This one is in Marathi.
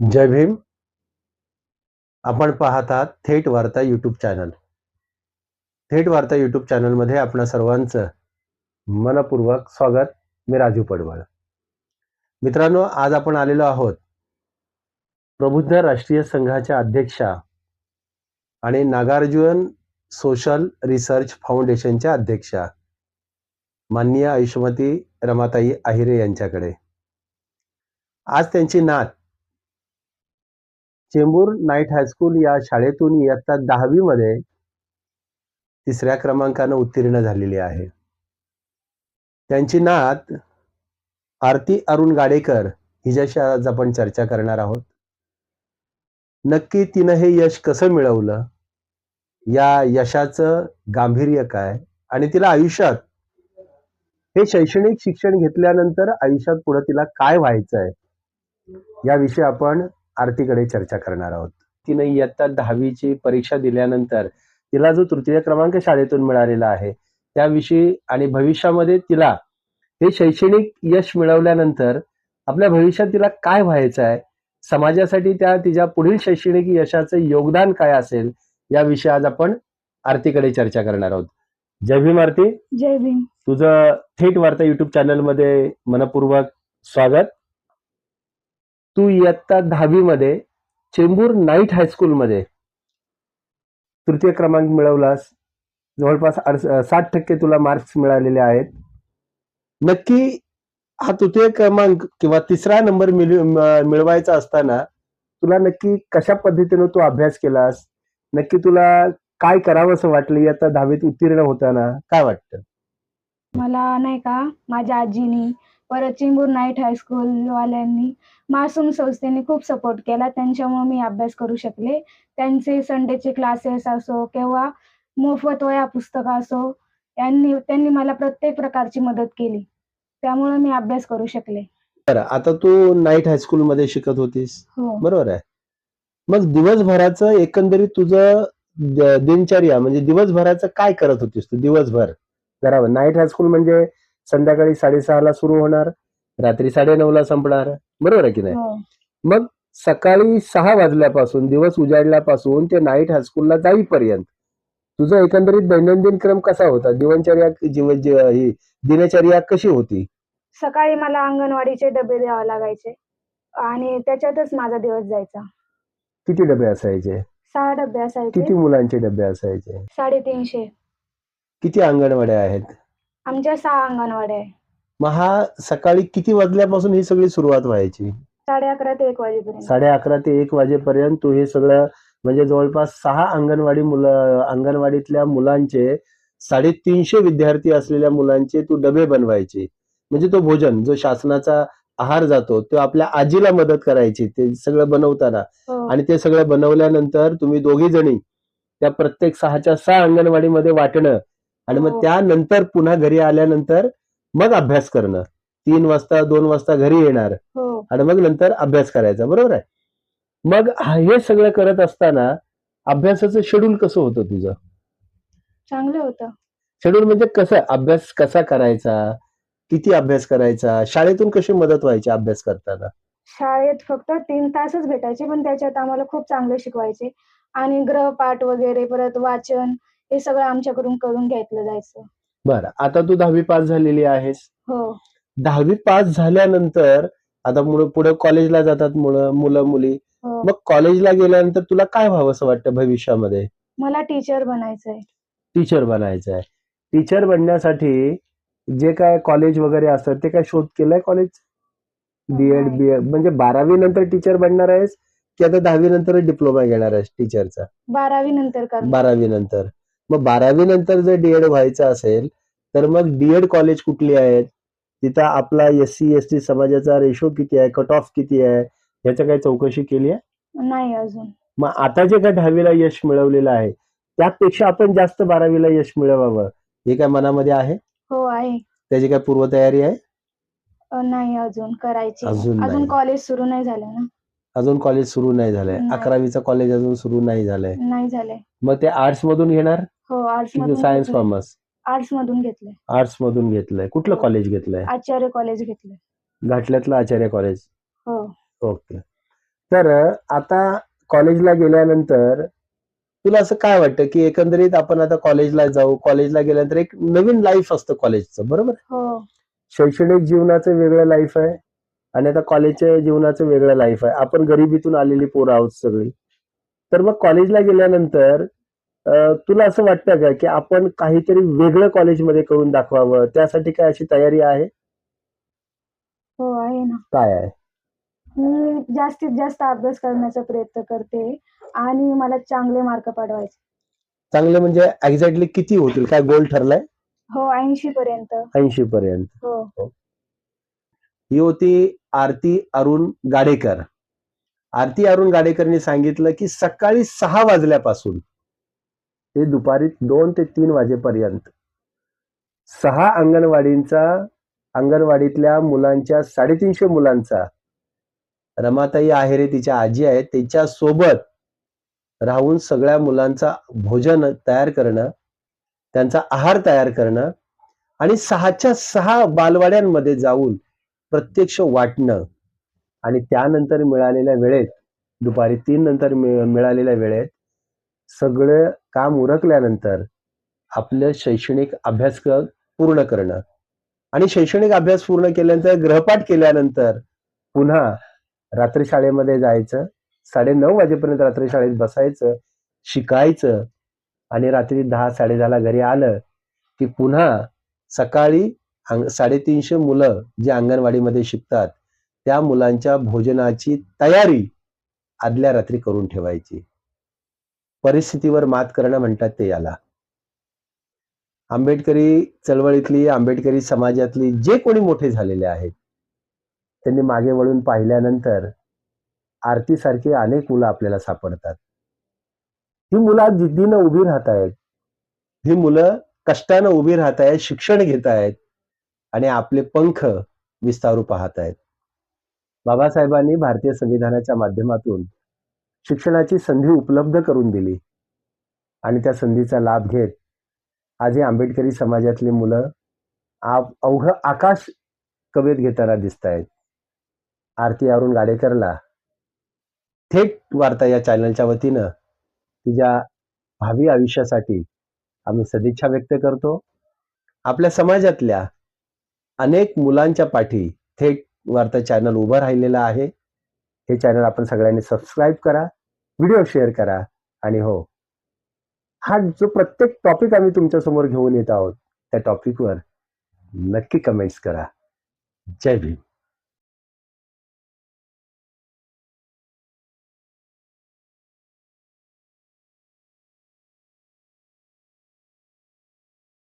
जय भीम. आपण पाहत आहात थेट वार्ता यूट्यूब चॅनल थेट वार्ता यूट्यूब चॅनलमध्ये आपणा सर्वांचं मनपूर्वक स्वागत. मी राजू पडवळ. मित्रांनो आज आपण आलेलो आहोत प्रबुद्ध राष्ट्रीय संघाच्या अध्यक्षा आणि नागार्जुन सोशल रिसर्च फाउंडेशनच्या अध्यक्षा माननीय आयुष्यमती रमाताई आहिरे यांच्याकडे. आज त्यांची नात चेंबूर नाईट हायस्कूल या शाळेतून इयत्ता दहावीमध्ये तिसऱ्या क्रमांकानं उत्तीर्ण झालेली आहे. त्यांची नात आरती अरुण गाडेकर हिच्याशी आज आपण चर्चा करणार आहोत. नक्की तिनं हे यश कसं मिळवलं? या यशाचं गांभीर्य काय? आणि तिला आयुष्यात हे शैक्षणिक शिक्षण घेतल्यानंतर आयुष्यात पुढे तिला काय व्हायचं आहे याविषयी आपण आरतीकडे चर्चा करणार आहोत. तिने इयत्ता दहावीची परीक्षा दिल्यानंतर तिला जो तृतीय क्रमांक शाळेतून मिळालेला आहे त्याविषयी आणि भविष्यामध्ये तिला हे शैक्षणिक यश मिळवल्यानंतर आपल्या भविष्यात तिला काय व्हायचं आहे समाजासाठी त्या तिच्या पुढील शैक्षणिक यशाचं योगदान काय असेल याविषयी आज आपण आरतीकडे चर्चा करणार आहोत. जय भीम आरती. जय भीम. तुझं थेट वार्ता युट्यूब चॅनलमध्ये मनपूर्वक स्वागत. तू इयत्ता दहावी मध्ये चेंबूर नाईट हायस्कूलमध्ये तृतीय क्रमांक मिळवलास. जवळपास अडस- साठ टक्के तुला मार्क्स मिळालेले आहेत. नक्की हा तृतीय क्रमांक किंवा तिसरा नंबर मिळवायचा असताना तुला नक्की कशा पद्धतीनं तू अभ्यास केलास? नक्की तुला काय करावं असं वाटलं इयत्ता दहावीत उत्तीर्ण होताना? काय वाटतं? मला नाही का माझ्या आजीनी परत चिंबूर नाईट हायस्कूल वाल्यांनी मासूम संस्थेने खूप सपोर्ट केला. त्यांच्यामुळे मी अभ्यास करू शकले. त्यांचे संडेचे क्लासेस असो किंवा मोफत वया पुस्तकं असो यांनी त्यांनी मला प्रत्येक प्रकारची मदत केली. त्यामुळे मी अभ्यास करू शकले. बरं आता तू नाईट हायस्कूलमध्ये शिकत होतीस. हो. बरोबर आहे. मग दिवसभराचं एकंदरीत तुझं दिनचर्या म्हणजे दिवसभराचं काय करत होतीस तू दिवसभर? जरा नाईट हायस्कूल म्हणजे संध्याकाळी साडेसहाला सुरू होणार रात्री साडेनऊला संपणार. बरोबर आहे की नाही? हो. मग सकाळी सहा वाजल्यापासून दिवस उजाडल्यापासून ते नाईट हायस्कूलला जाईपर्यंत तुझा एकंदरीत दैनंदिन क्रम कसा होता? दिवनचर्या जीव जी- ही दिनचर्या कशी होती? सकाळी मला अंगणवाडीचे डबे द्यावे लागायचे आणि त्याच्यातच माझा दिवस जायचा. किती डबे असायचे? सहा डबे असायचे. किती मुलांचे डबे असायचे? साडेतीनशे. किती अंगणवाड्या आहेत? आमच्या सहा अंगणवाड्या आहे. मग हा सकाळी किती वाजल्यापासून ही सगळी सुरुवात व्हायची? साडे अकरा ते एक वाजेपर्यंत. साडे अकरा ते एक वाजेपर्यंत तू हे सगळं म्हणजे जवळपास सहा अंगणवाडी मुलं अंगणवाडीतल्या मुलांचे साडेतीनशे विद्यार्थी असलेल्या मुलांचे तू डबे बनवायचे. म्हणजे तो भोजन जो शासनाचा आहार जातो तो आपल्या आजीला मदत करायची ते सगळं बनवताना. हो. आणि ते सगळं बनवल्यानंतर तुम्ही दोघी जणी त्या प्रत्येक सहाच्या सहा अंगणवाडीमध्ये वाटणं आणि मग हो. त्यानंतर पुन्हा घरी आल्यानंतर मग अभ्यास करणं. तीन वाजता दोन वाजता घरी येणार हो. आणि मग नंतर अभ्यास करायचा. बरोबर आहे? मग हा- हे सगळं करत असताना अभ्यासाचं शेड्यूल कसं होतं तुझं? चांगलं होतं. शेड्यूल म्हणजे कसं? अभ्यास कसा करायचा? किती अभ्यास करायचा? शाळेतून कशी मदत व्हायची अभ्यास करताना? शाळेत फक्त तीन तासच भेटायचे पण त्याच्यात आम्हाला खूप चांगलं शिकवायचे. आणि ग्रहपाठ वगैरे परत वाचन हे सगळं आमच्याकडून करून घेतलं जायचं. बरं आता तू दहावी पास झालेली आहेस. हो. दहावी पास झाल्यानंतर आता मुलं पुढे कॉलेजला जातात मुलं मुलं मुली. हो. मग कॉलेजला गेल्यानंतर तुला काय व्हावं असं वाटतं भविष्यामध्ये? मला टीचर बनायचंय. टीचर बनायचं आहे टीचर बनण्यासाठी जे काय कॉलेज वगैरे असतं ते काय शोध केलंय कॉलेज? बीएड नाही. बी म्हणजे बारावी नंतर टीचर बनणार आहेस की आता दहावी नंतर डिप्लोमा घेणार आहेस टीचरचा? बारावी नंतर कर बारावी नंतर. मग बारावी नंतर जर डीएड व्हायचं असेल तर मग डीएड कॉलेज कुठली आहेत? तिथं आपला एस सी एस टी समाजाचा रेशो किती आहे? कट ऑफ किती आहे? याच्या काही चौकशी केली आहे? नाही अजून. मग आता जे काय दहावीला यश मिळवलेलं आहे त्यापेक्षा आपण जास्त बारावीला यश मिळवावं. हे काय मनामध्ये आहे? हो आहे. त्याची काय पूर्वतयारी आहे? नाही अजून. करायची अजून. अजून कॉलेज सुरू नाही झालं ना? अजून कॉलेज सुरू नाही झालंय. अकरावीचं कॉलेज अजून सुरू नाही झालंय. नाही झालंय. मग ते आर्ट्स मधून घेणार? हो आर्ट्स की मधून सायन्स. कॉमर्स आर्ट्स मधून घेतलंय. आर्ट्स मधून घेतलंय. कुठलं हो. कॉलेज घेतलंय? आचार्य कॉलेज घेतलंय. घाटल्यातलं आचार्य कॉलेज हो. ओके तर आता कॉलेजला गेल्यानंतर तुला असं काय वाटतं की एकंदरीत आपण आता कॉलेजला जाऊ? कॉलेजला गेल्यानंतर एक नवीन लाईफ असतं कॉलेजचं बरोबर? हो. शैक्षणिक जीवनाचं वेगळं लाईफ आहे आणि आता कॉलेजच्या जीवनाचं वेगळं लाईफ आहे. आपण गरिबीतून आलेली पोरं आहोत सगळी. तर मग कॉलेजला गेल्यानंतर तुला असं वाटतं का की आपण काहीतरी वेगळं कॉलेजमध्ये करून दाखवावं? त्यासाठी काय अशी तयारी आहे? हो आहे ना. काय आहे? मी जास्तीत जास्त अभ्यास करण्याचा प्रयत्न करते आणि मला चांगले मार्क पडवायचे. चांगलं म्हणजे एक्झॅक्टली किती होतील? काय गोल ठरलाय? हो ऐंशी पर्यंत. ऐंशी पर्यंत. हो. ही होती आरती अरुण गाडेकर. आरती अरुण गाडेकरनी सांगितलं की सकाळी सहा वाजल्यापासून हे दुपारी दोन ते तीन वाजेपर्यंत. सहा अंगणवाडींचा अंगणवाडीतल्या मुलांच्या साडेतीनशे मुलांचा रमाताई आहेरे तिच्या आजी आहेत तिच्या सोबत राहून सगळ्या मुलांचा भोजन तयार करणं त्यांचा आहार तयार करणं आणि सहाच्या सहा बालवाड्यांमध्ये जाऊन प्रत्यक्ष वाटणं आणि त्यानंतर मिळालेल्या वेळेत दुपारी तीन नंतर मिळालेल्या वेळेत सगळं काम उरकल्यानंतर आपलं शैक्षणिक अभ्यासक्रम पूर्ण करणं. आणि शैक्षणिक अभ्यास पूर्ण केल्यानंतर ग्रहपाठ केल्यानंतर पुन्हा रात्री शाळेमध्ये जायचं. साडे नऊ वाजेपर्यंत रात्री शाळेत बसायचं शिकायचं आणि रात्री दहा साडेदहाला घरी आलं की पुन्हा सकाळी साडेतीनशे मुलं जे अंगणवाडीमध्ये शिकतात त्या मुलांच्या भोजनाची तयारी आदल्या रात्री करून ठेवायची. परिस्थितीवर मात करणं म्हणतात ते याला. आंबेडकरी चळवळीतली आंबेडकरी समाजातली जे कोणी मोठे झालेले आहेत त्यांनी मागे वळून पाहिल्यानंतर आरतीसारखी अनेक मुलं आपल्याला सापडतात. ही मुलं जिद्दीनं उभी राहत आहेत ही मुलं कष्टानं उभी राहत आहेत शिक्षण घेत आहेत आणि आपले पंख विस्तारू पाहत आहेत बाबासाहेबांनी भारतीय संविधानाच्या माध्यमातून शिक्षणाची संधी उपलब्ध करून दिली. आणि त्या संधीचा लाभ घेत आज आंबेडकरी समाजातली मुलं आप अवघ आकाश कवेत घेताना दिसत आहेत आरती अरुण गाडेकरला थेट वार्ता या चॅनलच्या वतीनं तिच्या भावी आयुष्यासाठी आम्ही सदिच्छा व्यक्त करतो. आपल्या समाजातल्या अनेक मुलांच्या पाठी थेट वार्ता चॅनल उभं राहिलेलं आहे. हे चॅनल आपण सगळ्यांनी सबस्क्राईब करा. व्हिडिओ शेअर करा आणि हो. हा जो प्रत्येक टॉपिक आम्ही तुमच्यासमोर घेऊन येत आहोत त्या टॉपिकवर नक्की कमेंट्स करा. जय भीम.